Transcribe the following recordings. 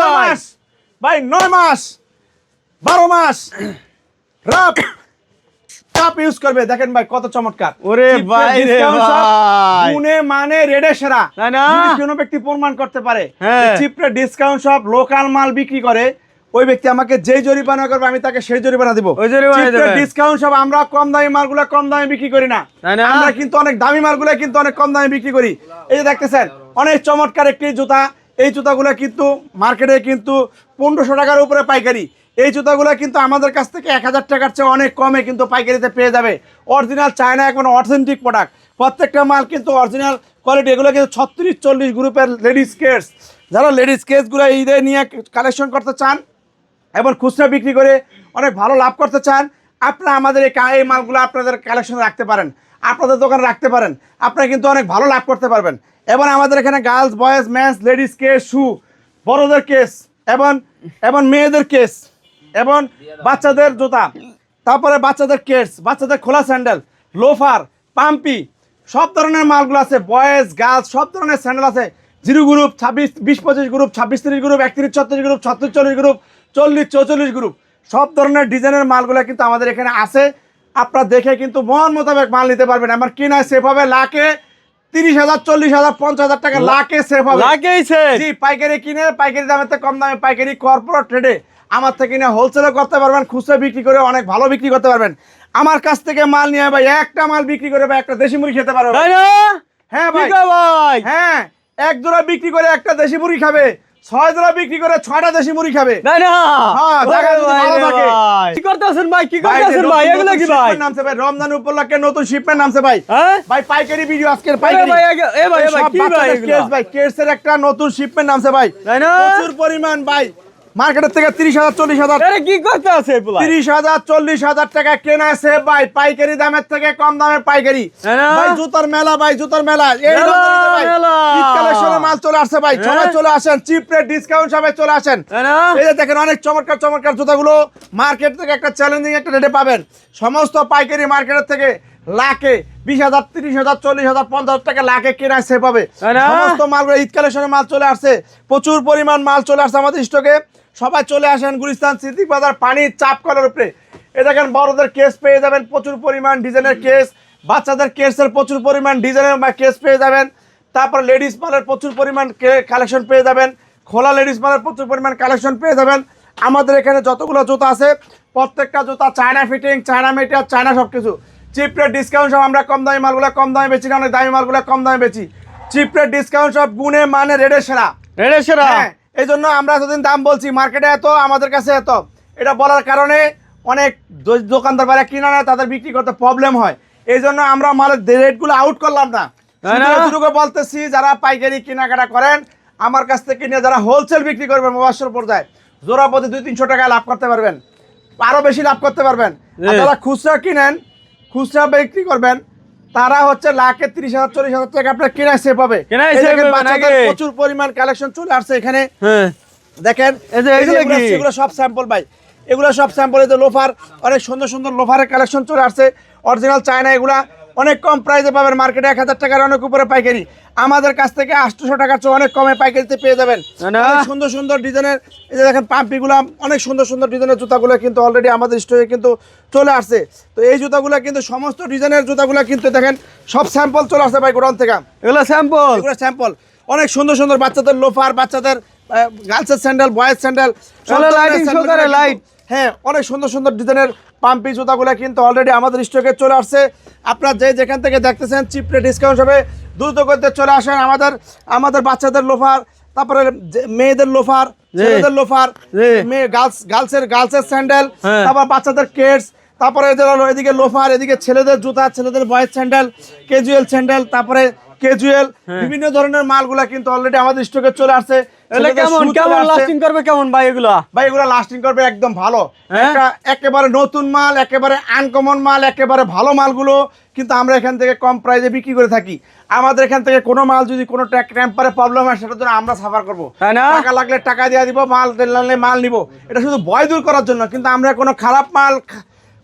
মাস ভাই নয় মাস বারো মাস রাপ কাপ ইউজ করবে দেখেন ভাই কত চমৎকার। ওরে ভাই রে ভাই। গুণে মানে রেডে সেরা। না? কোনো ব্যক্তি প্রমাণ করতে পারে। চিপরে ডিসকাউন্ট সব লোকাল মাল বিক্রি করে ওই ব্যক্তি আমাকে যেই জরিমানা করবে আমি তাকে সেই জরিমানা দিব। ডিসকাউন্ট সব আমরা কম দামি মালগুলো কম দামে বিক্রি করি না। আমরা কিন্তু অনেক দামি মালগুলো কিন্তু অনেক কম দামে বিক্রি করি। এই যে দেখতেছেন অনেক চমৎকার একটি জুতা। এই জুতাগুলো কিন্তু মার্কেটে কিন্তু পনেরোশো টাকার উপরে পাইকারি। এই জুতাগুলো কিন্তু আমাদের কাছ থেকে এক হাজার টাকার চেয়ে অনেক কমে কিন্তু পাইকারিতে পেয়ে যাবে। অরিজিনাল চায়না এখন অথেন্টিক প্রোডাক্ট প্রত্যেকটা মাল কিন্তু অরিজিনাল কোয়ালিটি এগুলো কিন্তু ছত্রিশ, চল্লিশ গ্রুপের লেডিস কেস যারা লেডিস কেসগুলো ঈদে নিয়ে কালেকশন করতে চান এবং খুচরা বিক্রি করে অনেক ভালো লাভ করতে চান আপনারা আমাদের এই মালগুলো আপনাদের কালেকশনে রাখতে পারেন, আপনাদের দোকানে রাখতে পারেন, আপনারা কিন্তু অনেক ভালো লাভ করতে পারবেন। এবং আমাদের এখানে girls boys men's ladies case shoe বড়দের কেস এবং এবং মেয়েদের কেস এবং বাচ্চাদের জুতা, তারপরে বাচ্চাদের কেস বাচ্চাদের খোলা স্যান্ডেল লোফার পাম্পি সব ধরনের মালগুলো আছে বয়েজ গার্লস সব ধরনের স্যান্ডেল আছে। জিরো গ্রুপ ছাব্বিশ, বিশ, পঁচিশ গ্রুপ ছাব্বিশ, তিরিশ গ্রুপ একত্রিশ, ছত্রিশ গ্রুপ ছত্রিশ, চল্লিশ গ্রুপ চল্লিশ, চৌচল্লিশ গ্রুপ সব ধরনের ডিজাইনের মালগুলো কিন্তু আমাদের এখানে আছে। আপনারা দেখে কিন্তু মন মোতাবেক মাল নিতে পারবেন। আমার কিনা সেফ হবে লাখে তিরিশ হাজার চল্লিশ হাজার পঞ্চাশ হাজার টাকা লাখে সেফ হবে। জি পাইকারি কিনে পাইকারি দামের থেকে কম দামে পাইকারি কর্পোরেট ট্রেডে আমার থেকে কিনে হোলসেলও করতে পারবেন খুচরা বিক্রি করে অনেক ভালো বিক্রি করতে পারবেন। আমার কাছ থেকে মাল নিয়ে ভাই একটা মাল বিক্রি করে বা একটা দেশি মুড়ি খেতে পারবেন তাই হ্যাঁ ভাই। হ্যাঁ এক জোড়া বিক্রি করে একটা দেশি মুড়ি খাবে। ছয় জোড়া বিক্রি করে ছয়টা দেশি মুড়ি খাবে। না না। হ্যাঁ। কি করতেছেন ভাই? কি করতেছেন ভাই? এগুলো কি ভাই? নামছে ভাই রমজান উপলক্ষে নতুন শিপমেন্ট নামছে ভাই। হ্যাঁ? ভাই পাইকারি ভিডিও আজকের পাইকারি। ভাই এ ভাই ভাই কি ভাই কেস ভাই কেসের একটা নতুন শিপমেন্ট নামছে ভাই। না? প্রচুর পরিমাণ ভাই। মার্কেটের থেকে তিরিশ হাজার চল্লিশ হাজার। কি করতে আছে তিরিশ হাজার চল্লিশ হাজার টাকা কেনা আছে। ভাই পাইকারি দামের থেকে কম দামের পাইকারি। হ্যাঁ ভাই জুতার মেলা ভাই জুতার মেলা। এই মেলা, চলে আসছে ভাই। হ্যাঁ? সবাই চলে আসেন চিপ রেট ডিসকাউন্ট সবাই চলে আসেন। এই যে দেখেন অনেক চমৎকার চমৎকার জুতাগুলো। মার্কেট থেকে একটা চ্যালেঞ্জিং একটা রেটে পাবেন। সমস্ত পাইকারি মার্কেটের থেকে লাখে বিশ হাজার তিরিশ হাজার চল্লিশ হাজার পঞ্চাশ হাজার টাকা লাখে কেনা সে পাবে? সমস্ত মালগুলো ঈদ কালেকশনের মাল চলে আসছে। প্রচুর পরিমাণ মাল চলে আসছে আমাদের স্টকে সবাই চলে আসেন গুলিস্তান সিদ্দিক বাজার পানির চাপ করার উপরে। এ দেখেন বড়দের কেস পেয়ে যাবেন প্রচুর পরিমাণ ডিজাইনের কেস বাচ্চাদের কেসের প্রচুর পরিমাণ ডিজাইনের কেস পেয়ে যাবেন। তারপর লেডিস মালের প্রচুর পরিমাণ কালেকশন পেয়ে যাবেন। খোলা লেডিস মালের প্রচুর পরিমাণ কালেকশন পেয়ে যাবেন। আমাদের এখানে যতগুলো জুতা আছে প্রত্যেকটা জুতা China fitting China material China সব কিছু চিপ রেট ডিসকাউন্ট সব আমরা কম দামি মালগুলো কম দামে বেচি না অনেক দামি মালগুলো কম দামে বেচি। চিপ রেট ডিসকাউন্ট সব গুণে মানে রেডে সেরা। রেডে সেরা? হ্যাঁ। এই জন্য আমরা এতদিন দাম বলছি মার্কেটে এত আমাদের কাছে এত। এটা বলার কারণে অনেক দোকানদার বাইরে কিনা না তাদের বিক্রি করতে প্রবলেম হয়। এই জন্য আমরা মালের রেটগুলো আউট করলাম না? শুধু বলতেছি যারা পাইকারি কেনাকাটা করেন আমার কাছ থেকে নিয়ে যারা হোলসেল বিক্রি করবেন মোবাসর পর্যায়ে জোড়া প্রতি দুই তিনশো টাকা লাভ করতে পারবেন। আরও বেশি লাভ করতে পারবেন। যারা খুচরা কিনেন খুচরা বিক্রি করবেন তারা হচ্ছে লাখে ত্রিশ হাজার চল্লিশ হাজার টাকা আপনার কেনা সেভ হবে? প্রচুর পরিমাণ কালেকশন চলে আসছে এখানে। হ্যাঁ। দেখেন এগুলো সব স্যাম্পল ভাই। এগুলো সব স্যাম্পল লোফার অনেক সুন্দর সুন্দর লোফারের কালেকশন চলে আসছে। অরিজিনাল চায়না এগুলা অনেক কম প্রাইসে পাবেন মার্কেটে এক হাজার টাকার অনেক উপরে পাইকারি। আমাদের কাছ থেকে আটশোশো টাকার চেয়ে অনেক কমে পাইকারিতে পেয়ে যাবেন। সুন্দর সুন্দর ডিজাইনের এই যে দেখেন পাম্পিগুলো অনেক সুন্দর সুন্দর ডিজাইনের জুতাগুলো কিন্তু অলরেডি আমাদের স্টোরে কিন্তু চলে আসছে। তো এই জুতাগুলো কিন্তু সমস্ত ডিজাইনের জুতাগুলো কিন্তু দেখেন সব স্যাম্পল চলে আসছে ভাই গোডাউন থেকে। এগুলো স্যাম্পল এগুলো স্যাম্পল অনেক সুন্দর সুন্দর বাচ্চাদের লোফার বাচ্চাদের গার্লসের স্যান্ডেল বয়েজ স্যান্ডেল show হ্যাঁ অনেক সুন্দর সুন্দর ডিজাইনের পাম্পি জুতাগুলো কিন্তু অলরেডি আমাদের স্টকে চলে আসছে। আপনারা যে যেখান থেকে দেখতেছেন চিপ রেট ডিসকাউন্ট হবে দ্রুত করতে চলে আসেন আমাদের আমাদের বাচ্চাদের লোফার তারপরে মেয়েদের লোফার ছেলেদের লোফার মেয়ে গার্লস গার্লসের গার্লসের স্যান্ডেল হ্যাঁ। তারপর বাচ্চাদের কেটস তারপরে এদিকে লোফার এদিকে ছেলেদের জুতা ছেলেদের বয়েজ স্যান্ডেল ক্যাজুয়াল স্যান্ডেল তারপরে ক্যাজুয়াল বিভিন্ন ধরনের মালগুলা কিন্তু অলরেডি আমাদের স্টকে চলে আসছে। এগুলো কেমন? কেমন লাস্টিং করবে কেমন ভাই এগুলা? ভাই এগুলো লাস্টিং করবে একদম ভালো। হ্যাঁ? একেবারে নতুন মাল একেবারে আনকমন মাল একেবারে ভালো মালগুলো কিন্তু আমরা এখান থেকে কম প্রাইসে বিক্রি করে থাকি। আমাদের এখান থেকে কোনো মাল যদি কোনো প্রবলেম হয় সেটার জন্য আমরা সাফার করব। টাকা লাগলে টাকা দিয়ে দিব মাল লাগলে মাল নিব। এটা শুধু ভয় দূর করার জন্য কিন্তু আমরা কোনো খারাপ মাল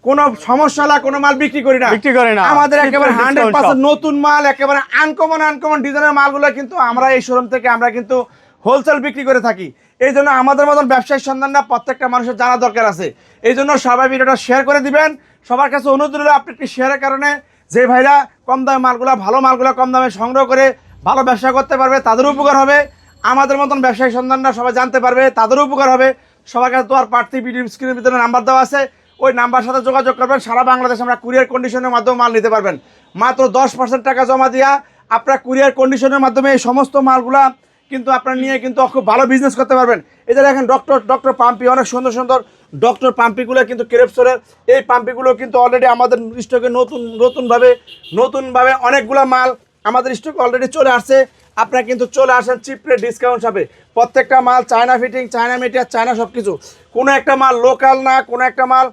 কোনো সমস্যা না কোনো মাল বিক্রি করি না। বিক্রি করে না। আমাদের একেবারে হান্ড্রেড পার্সেন্ট নতুন মাল একেবারে আনকমন আনকমন ডিজাইনের মালগুলো কিন্তু আমরা এই শোরুম থেকে আমরা কিন্তু হোলসেল বিক্রি করে থাকি। এই জন্য আমাদের মতন ব্যবসায়িক সন্ধানটা প্রত্যেকটা মানুষের জানা দরকার আছে। এই জন্য সবাই ভিডিওটা শেয়ার করে দিবেন। সবার কাছে অনুরোধ রইল আপনি একটি শেয়ারের কারণে যে ভাইরা কম দামে মালগুলা ভালো মালগুলো কম দামে সংগ্রহ করে ভালো ব্যবসা করতে পারবে তাদের উপকার হবে। আমাদের মতন ব্যবসায়িক সন্ধানটা সবাই জানতে পারবে তাদেরও উপকার হবে। সবার কাছে তো আর প্রার্থী ভিডিও স্ক্রিনের ভিতরে নাম্বার দেওয়া আছে। ওই নাম্বার সাথে যোগাযোগ করবেন, সারা বাংলাদেশ আমরা কুরিয়ার কন্ডিশনের মাধ্যমে মাল নিতে পারবেন। মাত্র দশ পার্সেন্ট টাকা জমা দিয়া আপনার কুরিয়ার কন্ডিশনের মাধ্যমে এই সমস্ত মালগুলা কিন্তু আপনার নিয়ে কিন্তু খুব ভালো বিজনেস করতে পারবেন। এই যে দেখেন ডক্টর ডক্টর পাম্পি অনেক সুন্দর সুন্দর ডক্টর পাম্পিগুলো কিন্তু ক্রেপসরের এই পাম্পিগুলো কিন্তু অলরেডি আমাদের স্টকে নতুন, নতুনভাবে নতুনভাবে অনেকগুলো মাল আমাদের স্টকে অলরেডি চলে আসছে। আপনারা কিন্তু চলে আসেন চিপ রেট ডিসকাউন্ট হবে প্রত্যেকটা মাল China fitting China material China সব কিছু কোনো একটা মাল লোকাল না, কোনো একটা মাল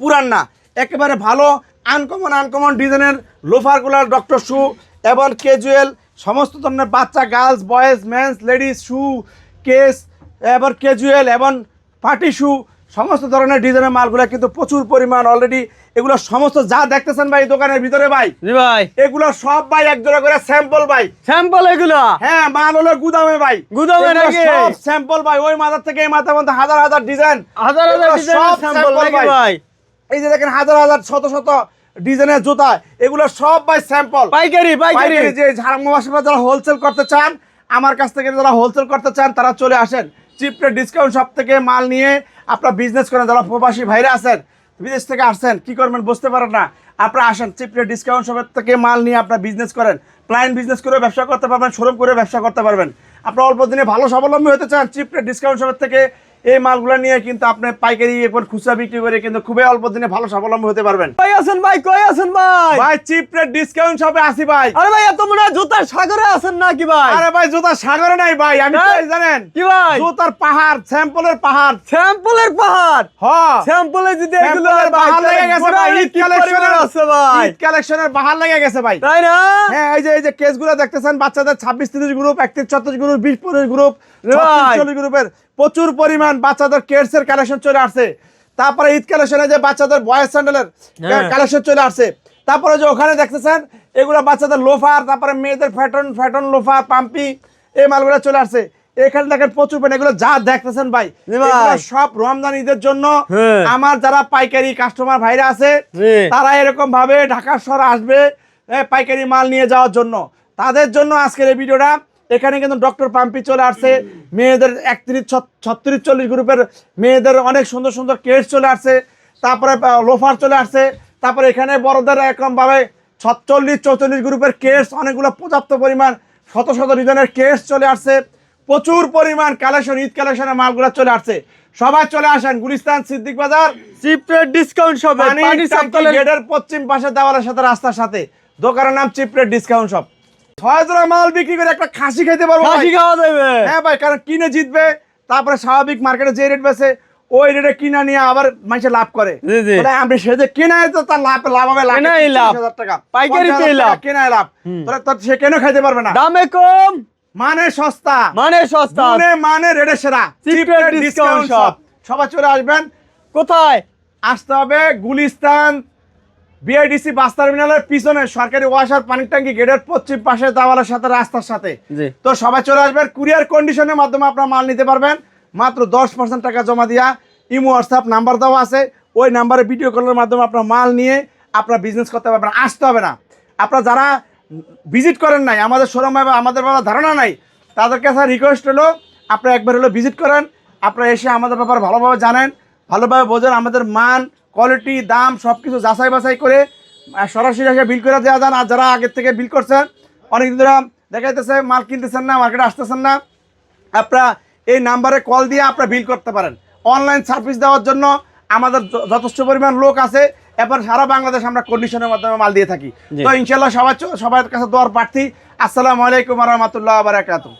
পুরান না। একেবারে ভালো আনকমন আনকমন ডিজাইনের লোফার লোফারগুলার ডক্টর শু এবং ক্যাজুয়াল সমস্ত ধরনের বাচ্চা girls boys men's ladies shoe case এবার ক্যাজুয়াল এবং পার্টি শু সমস্ত ধরনের ডিজাইনের মালগুলো কিন্তু প্রচুর পরিমাণ অলরেডি এগুলো সমস্ত যা দেখতেছেন ভাই দোকানের ভিতরে ভাই জি ভাই। এগুলো সব ভাই এক জোড়া করে স্যাম্পল ভাই। স্যাম্পল এগুলো? হ্যাঁ মাল হলো গুদামে ভাই। গুদামে নাকি? সব স্যাম্পল ভাই ওই মাথার থেকে এই মাথার মধ্যে হাজার হাজার ডিজাইন হাজার হাজার সব স্যাম্পল ভাই। এই যে দেখেন হাজার হাজার শত শত ডিজাইনের জুতা এগুলো সব বাই স্যাম্পল পাইকারি পাইকারি। যে ঝাড়মবাসীরা যারা হোলসেল করতে চান আমার কাছ থেকে যারা হোলসেল করতে চান তারা চলে আসেন। চিপ রেট ডিসকাউন্ট সব থেকে মাল নিয়ে আপনারা বিজনেস করেন যারা প্রবাসী ভাইরা আছেন বিদেশ থেকে আসছেন কি করবেন বুঝতে পারেন না। আপনারা আসেন চিপ রেট ডিসকাউন্ট সবের থেকে মাল নিয়ে আপনার বিজনেস করেন। প্লাইন বিজনেস করে ব্যবসা করতে পারবেন শোরুম করে ব্যবসা করতে পারবেন। আপনারা অল্প দিনে ভালো স্বাবলম্বী হতে চান চিপ রেট ডিসকাউন্ট সবের থেকে এই মালগুলো নিয়ে কিন্তু আপনি পাইকারি এখন খুচরা বিক্রি করে কিন্তু খুবই অল্প দিনে ভালো স্বাবলম্বী হতে পারবেন। কই আছেন ভাই? কই আছেন ভাই? ভাই চিপ রেট ডিসকাউন্ট সবে আসি ভাই। আরে ভাই এত মনে হয় জুতার সাগরে আছেন নাকি ভাই? আরে ভাই জুতা সাগরে নাই ভাই আমি হ্যাঁ? কই জানেন? কি ভাই? জুতার পাহাড় স্যাম্পলের পাহাড়। স্যাম্পলের পাহাড়? হ। স্যাম্পলে যদি এগুলো স্যাম্পলের বাহার লেগে গেছে ভাই ঈদ কালেকশনের আছে ভাই? ঈদ কালেকশনের বাহার লেগে গেছে ভাই। তাই না? হ্যাঁ এই যে এই যে কেসগুলো দেখতেছেন বাচ্চাদের ছাব্বিশ তিরিশ গ্রুপ একত্রিশ ছত্রিশ গ্রুপ বিশ পঁচিশ গ্রুপ Right. চল্লিশ গ্রুপের প্রচুর পরিমাণ বাচ্চাদের কেটস এর কালেকশন চলে আসছে। তারপরে ঈদ কালেকশনে যে বাচ্চাদের বয়েস স্যান্ডেলের। কালেকশন চলে আসছে। তারপরে যে ওখানে দেখতেছেন এগুলো বাচ্চাদের লোফার তারপরে মেয়েদের ফ্যাটন ফ্যাটন লোফার পাম্পি এই মালগুলো চলে আসছে। এখানে দেখেন প্রচুর পরিমাণ এগুলো যা দেখতেছেন ভাই সব রমজান ঈদের জন্য হ্যাঁ। আমার যারা পাইকারি কাস্টমার ভাইরা আছে তারা এরকম ভাবে ঢাকা শহরে আসবে পাইকারি মাল নিয়ে যাওয়ার জন্য। তাদের জন্য আজকের এই ভিডিওটা এখানে কিন্তু ডক্টর পাম্পি চলে আসছে। মেয়েদের একত্রিশ ছত্রিশ চল্লিশ গ্রুপের মেয়েদের অনেক সুন্দর সুন্দর কেস চলে আসছে। তারপরে লোফার চলে আসছে। তারপরে এখানে বড়দের এরকম ভাবে ছচল্লিশ চৌচল্লিশ গ্রুপের কেস অনেকগুলো পর্যাপ্ত পরিমাণ শত শত ডিজাইনের কেস চলে আসছে। প্রচুর পরিমাণ কালেকশন ঈদ কালেকশনের মালগুলো চলে আসছে। সবাই চলে আসেন গুলিস্তান সিদ্দিক বাজার। চিপের ডিসকাউন্ট সাপ্তাহের গেটের পশ্চিম পাশে দেওয়ালের সাথে রাস্তার সাথে। দোকানের নাম চিপরেট ডিসকাউন্ট শপ ছয় জোড়া মাল বিক্রি করে একটা খাসি খেতে পারব খাসি খাওয়া দেবে হ্যাঁ ভাই কারণ কিনে জিতবে তারপরে স্বাভাবিক মার্কেটে যে রেট বেছে ওই রেটে কিনা নিয়ে আবার মানুষে লাভ করে। আমি কেনায় তো তার লাভ লাভ হবে লাভ। হাজার টাকা। পাইকারি 50,000 লাভ। কেনায় লাভ। তাহলে সে কেন খাইতে পারবে না? দামে কম। মানে সস্তা। মানে সস্তা। মানে মানে রেটে সেরা। Discount shop। সবাই চলে আসবেন। কোথায়? আসতে হবে গুলিস্তান বিআইডিসি বাস টার্মিনালের পিছনে সরকারি ওয়াসার পানির ট্যাঙ্কি গেটের পশ্চিম পাশে দেওয়ালের সাথে রাস্তার সাথে। তো সবাই চলে আসবেন কুরিয়ার কন্ডিশনের মাধ্যমে আপনারা মাল নিতে পারবেন। মাত্র দশ পার্সেন্ট টাকা জমা দিয়া ইমো হোয়াটসঅ্যাপ নাম্বার দেওয়া আছে। ওই নাম্বারে ভিডিও কলের মাধ্যমে আপনার মাল নিয়ে আপনারা বিজনেস করতে পারবেন। আসতে হবে না। আপনারা যারা ভিজিট করেন নাই আমাদের শোরুম আমাদের বাবা ধারণা নাই তাদের কাছে রিকোয়েস্ট হলো আপনারা একবার হলো ভিজিট করেন। আপনারা এসে আমাদের ব্যাপারে ভালোভাবে জানেন। ভালোভাবে বোঝেন আমাদের মান কোয়ালিটি দাম সব কিছু যাচাই বাছাই করে সরাসরি এসে বিল করে দেওয়া যান। আর যারা আগের থেকে বিল করছেন অনেক ধরে দেখা যাইতেছে মাল কিনতেছেন না মার্কেটে আসতেছেন না আপনারা এই নাম্বারে কল দিয়ে আপনারা বিল করতে পারেন। অনলাইন সার্ভিস দেওয়ার জন্য আমাদের যথেষ্ট পরিমাণ লোক আছে। এবার সারা বাংলাদেশ আমরা কন্ডিশনের মাধ্যমে মাল দিয়ে থাকি। তো ইনশাল্লাহ সবাই সবার কাছে দোয়ার প্রার্থী। আসসালামু আলাইকুম রহমতুল্লাহ বারাকাতু